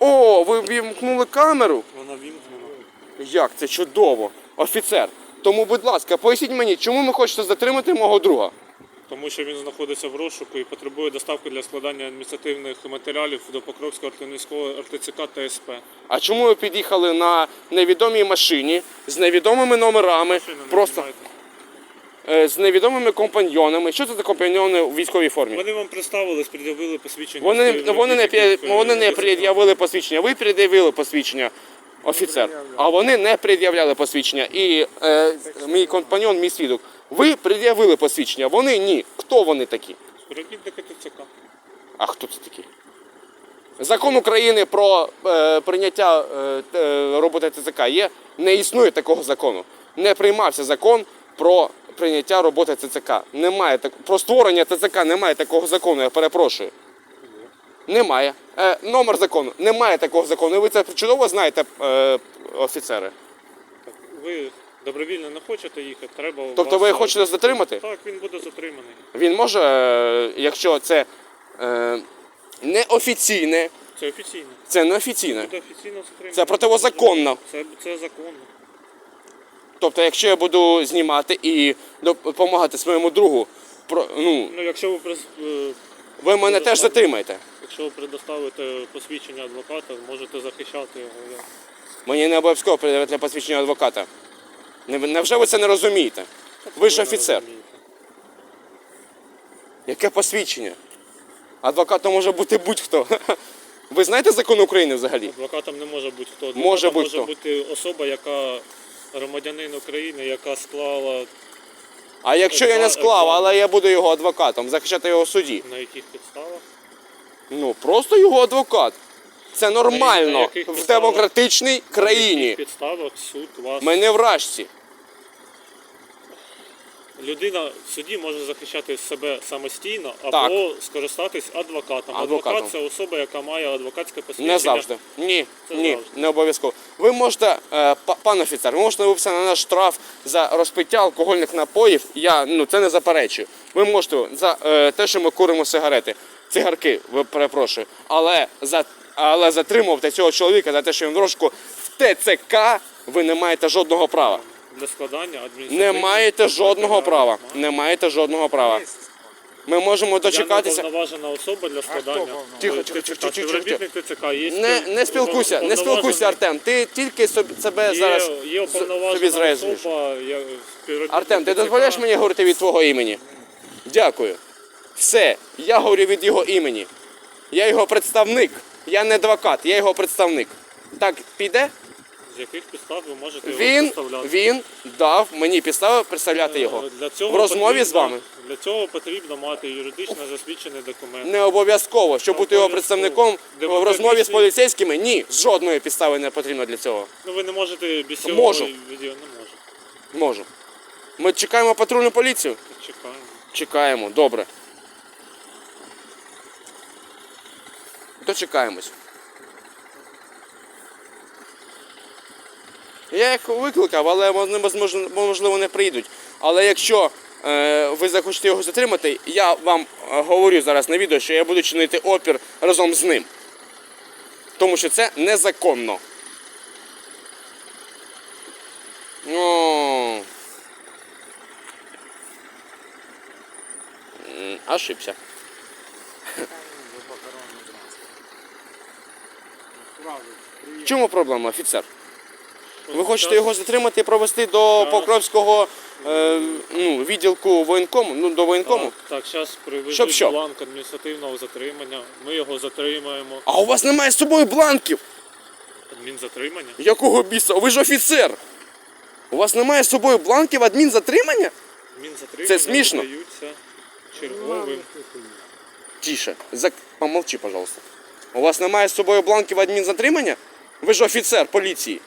О, ви вімкнули камеру? Вона вімкнена. Як це чудово, офіцер. Тому, будь ласка, поясніть мені, чому ви хочете затримати мого друга? Тому що він знаходиться в розшуку і потребує доставки для складання адміністративних матеріалів до Покровського артилерійського РТЦК та СП. А чому ви під'їхали на невідомій машині з невідомими номерами, Машина не просто знімайте. Е, з невідомими компаньйонами? Що це за компаньйони у військовій формі? Вони вам представились, пред'явили посвідчення. Вони, військової вони, не, вони не пред'явили посвідчення. Ви пред'явили посвідчення, офіцер. А вони не пред'являли посвідчення. І е, мій компаньон, мій свідок. Ви пред'явили посвідчення, вони ні. Хто вони такі? Співробітники ТЦК. А хто це такі? Закон України про е, прийняття е, е, роботи ТЦК є. Не існує такого закону. Не приймався закон про прийняття роботи ТЦК. Немає так... Про створення ТЦК немає такого закону, я перепрошую. Немає. Е, номер закону. Немає такого закону. І ви це чудово знаєте, е, офіцери. Так, ви добровільно не хочете їхати, треба. Тобто вас- ви хочете затримати? Так, він буде затриманий. Він може, е, якщо це е, неофіційне, Це офіційно. це неофіційне. Буде офіційно затриманий. Це противозаконно. Це, це законно. Тобто, якщо я буду знімати і допомагати своєму другу, про, ну, Ну, якщо ви прис- е, ви мене теж затримаєте. Якщо ви предоставите посвідчення адвоката, можете захищати його. Я- Мені не обов'язково передавати посвідчення адвоката. Не- Невже ви це не розумієте? Ви ж не офіцер. розумієте. Яке посвідчення? Адвокатом може бути будь-хто. Ви знаєте закон України взагалі? Адвокатом не може бути хто. Адвокатом Може бути може хто. бути особа, яка громадянин України, яка склала А якщо я не склав, але я буду його адвокатом, захищати його в суді. на яких підставах. Ну просто його адвокат. Це нормально яких в підставах? демократичній На яких країні. підставах суд вас. Ми не вражці. Людина в суді може захищати себе самостійно або Так. скористатись адвокатом. Адвокатом. Адвокат це особа, яка має адвокатське посвідчення. Не завжди. Ні, Це ні, завжди. не обов'язково. Ви можете, е, па- пан офіцер, ви можете виписати на наш штраф за розпиття алкогольних напоїв. Я ну це не заперечую. Ви можете за е, те, що ми куримо сигарети, цигарки, ви перепрошую. Але за але затримувати цього чоловіка за те, що він в розшуку в ТЦК, ви не маєте жодного права. Для складання Не маєте жодного права. Не маєте жодного права. Ми можемо Я дочекатися. не уповноважена особа для складання. Тихо, Е, тихо, тихо, тихо, тихо. Співробітник ТЦК є. Не, не спілкуйся, не спілкуйся, Артем. Ти тільки собі себе Є, зараз є собі уповноважена зраєшуєш. особа, я, співробітник Артем, ти ТЦК. дозволяєш мені говорити від твого імені? Дякую. Все, я говорю від його імені. Я його представник. Я не адвокат, я його представник. Так піде? З яких підстав ви можете його Він, представляти? він дав мені підстави представляти його. Е, Для цього В розмові потрібно- з вами. Для цього потрібно мати юридично засвідчений документ. Не обов'язково, щоб бути його Обов'язково. представником в розмові з поліцейськими. Ні, жодної підстави не потрібно для цього. Ну ви не можете без цього Можу. відео не можете. Можу. Ми чекаємо патрульну поліцію? Чекаємо. Чекаємо, добре. Дочекаємось. Я їх викликав, але вони можливо, не прийдуть. Але якщо е, ви захочете його затримати, я вам е, говорю зараз на відео, що я буду чинити опір разом з ним. Тому що це незаконно. О. Ошибся. В чому проблема, офіцер? Ви хочете його затримати і провести до Покровського е, ну, відділку воєнкому, ну, до воєнкому? Так, зараз привезуть Щоб що? бланк адміністративного затримання. Ми його затримаємо. А у вас немає з собою бланків? Адмінзатримання. Якого біса? Ви ж офіцер! У вас немає з собою бланків адмінзатримання? Адмінзатримання Це смішно. видаються черговим. Тише. Зак... Помолчи, пожалуйста. У вас немає з собою бланків адмінзатримання? Ви ж офіцер поліції.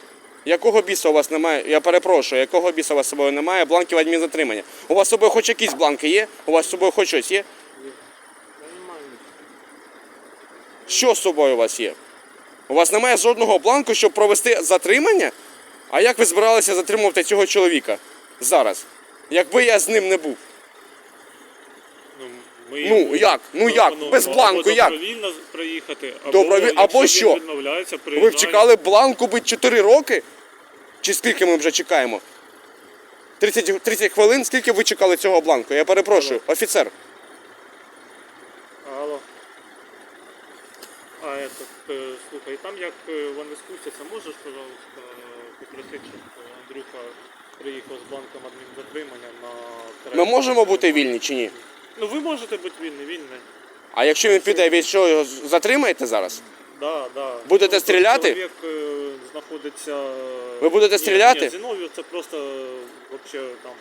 Якого біса у вас немає? Я перепрошую, якого біса у вас з собою немає бланків адмінзатримання? У вас з собою хоч якісь бланки є? У вас з собою хоч щось є? Що з собою у вас є? У вас немає жодного бланку, щоб провести затримання? А як ви збиралися затримувати цього чоловіка зараз? Якби я з ним не був. Ну, Ми Ну, як? Ну, як? Без бланку або як? добровільно приїхати, або, Добровіль- або що? відмовляється, Ви приїжджає. чекали бланку бить 4 роки? Чи скільки ми вже чекаємо? 30, 30 хвилин, скільки ви чекали цього бланку? Я перепрошую, офіцер. Алло. А, этот, е, слухай, там як е, вони спустяться, можеш, пожалуйста, попросити, щоб е, Андрюха приїхав з бланком адмінзатримання на Ми можемо бути вільні чи ні? Ну ви можете бути вільні, вільні. А якщо він піде, ви що його затримаєте зараз? Да, да. Будете Ну, стріляти? Чоловік е, знаходиться. е, Ви будете ні, стріляти? Ні, Зіновій це просто е, вообще там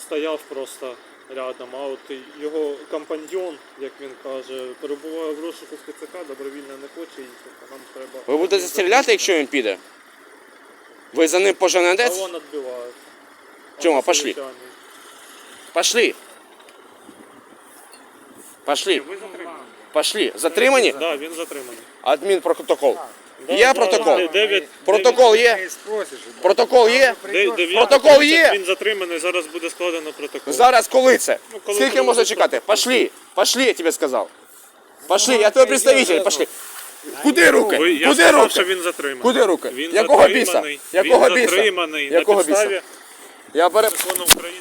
стояв просто рядом, а от його компаньйон, як він каже, перебуває в розшуку ТЦК, добровільно не хоче їхати, нам треба. Ви будете стріляти, якщо він піде? Ви за ним А поженетесь? він відбивається. Тьома, пошли. Пошли. Пошли. Ви затримані? Пошли. Затримані? Да, він затриманий. Адмінпротокол. Да, Є да, протокол? Протокол є? Протокол є? Протокол є? Він затриманий, зараз буде складено протокол. Зараз коли це? Ну, коли Скільки можна чекати? Пошли. Пошли, я тебе сказав. Пошли, я твій представитель, пошли. Куди руки? Ви, я Куди сказав, що він затриманий. Куди руки? Він Якого біса? затриманий. Якого він біса? затриманий Якого на підставі біса? Я закону України.